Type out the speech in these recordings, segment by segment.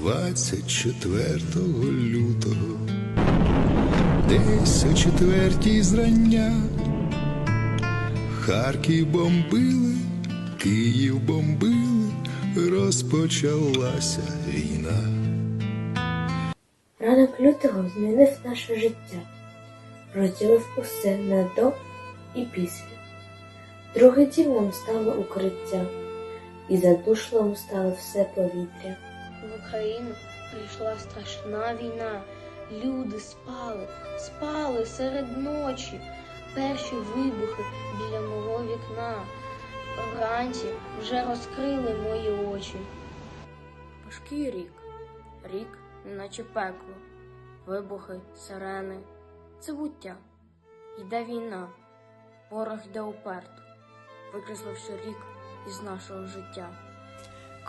24 лютого, десь о четвертій зрання, Харків бомбили, Київ бомбили, розпочалася війна. Ранок лютого змінив наше життя, розділив усе на до і після. Другий дім стало укриття, і задушливим стало все повітря. В Україну прийшла страшна війна. Люди спали, спали серед ночі. Перші вибухи біля мого вікна. Вранці вже розкрили мої очі. Важкий рік, рік, неначе пекло, вибухи, сирени, це буття. Йде війна, ворог йде уперто, викресливши рік із нашого життя.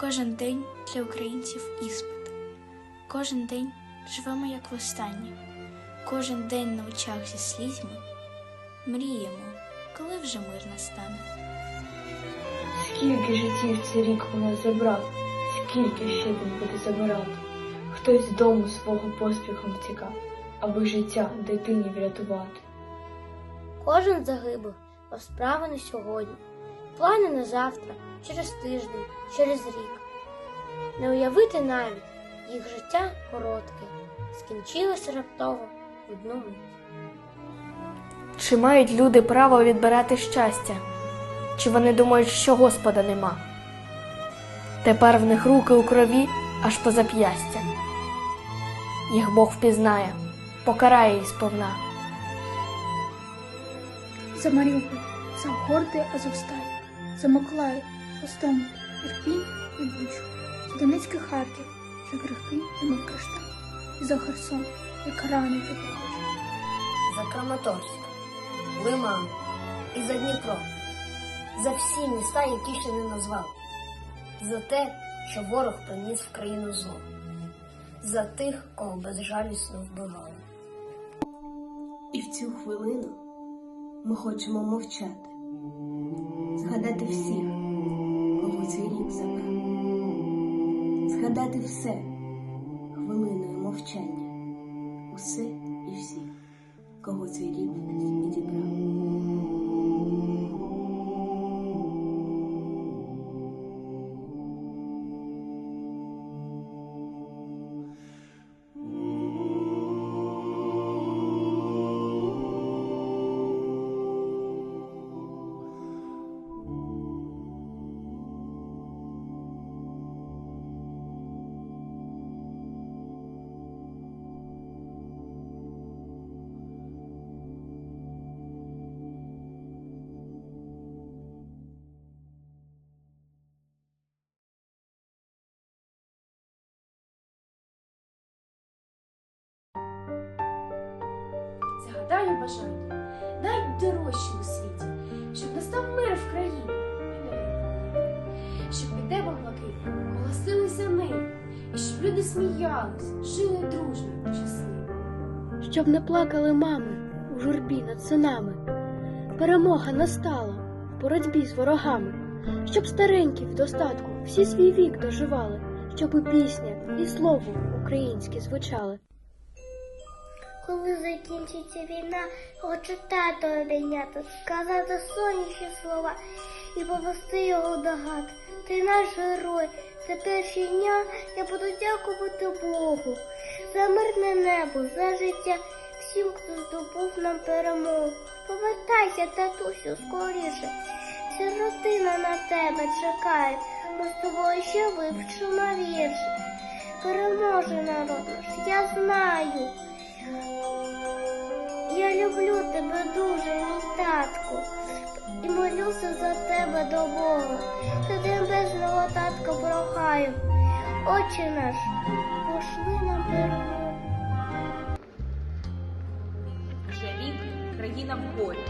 Кожен день для українців іспит. Кожен день живемо як востаннє. Кожен день на очах зі слізьми мріємо, коли вже мир настане. Скільки життів цей рік у нас забрав, скільки ще він буде забирати. Хтось з дому свого поспіхом втікав, аби життя дитині врятувати. Кожен загиблих мав справи на сьогодні, плани на завтра, через тиждень, через рік. Не уявити навіть їх життя коротке, скінчилося раптово в одну мить. Чи мають люди право відбирати щастя? Чи вони думають, що Господа нема? Тепер в них руки у крові аж по зап'ястя. Їх Бог впізнає, покарає їх сповна. За Маріуполь, за Горди Азовсталь, за Миколаїв, Остому, Ірпінь і Бучу, за Донецький Харків, за грехи і мов і за Херсон, як рани вже побачу. за Краматорськ, Лиман і за Дніпро, за всі міста, які ще не назвав, за те, що ворог приніс в країну зло, за тих, кого безжалісно вбивали. І в цю хвилину ми хочемо мовчати, згадати всіх, кого цей рік забрав, згадати все хвилиною мовчання, усе і всіх, кого цей рік відібрав. Загадаю бажання, найдорожче у світі, щоб настав мир в країні. Щоб під небом блакитним голосилися ниви, і щоб люди сміялись, жили дружно і щасливо. Щоб не плакали мами у журбі над синами. Перемога настала в боротьбі з ворогами, щоб старенькі в достатку всі свій вік доживали, щоб і пісня, і слово українське звучали. Коли закінчиться війна, хочу тато обійняти, сказати сонячні слова і повести його до гад. Ти наш герой, тепер щодня я буду дякувати Богу за мирне небо, за життя всім, хто здобув нам перемогу. Повертайся, татусю, скоріше. Вся родина на тебе чекає. Ми з тобою ще вивчимо вірші. Переможе народ я знаю. Я люблю тебе дуже, мій татку, і молюся за тебе до Бога. Та небесного татка прохаю. Отче наш, пошли нам перемогу. Вже рік країна в горі,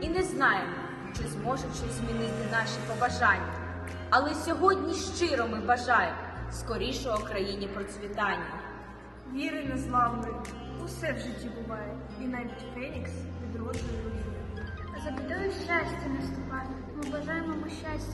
і не знаємо, чи зможе щось змінити наші побажання. Але сьогодні щиро ми бажаємо скорішого країні процвітання. Віри незламної, усе в житті буває, і навіть Фенікс відроджує руїни. За бідою щастя наступає, ми бажаємо щастя.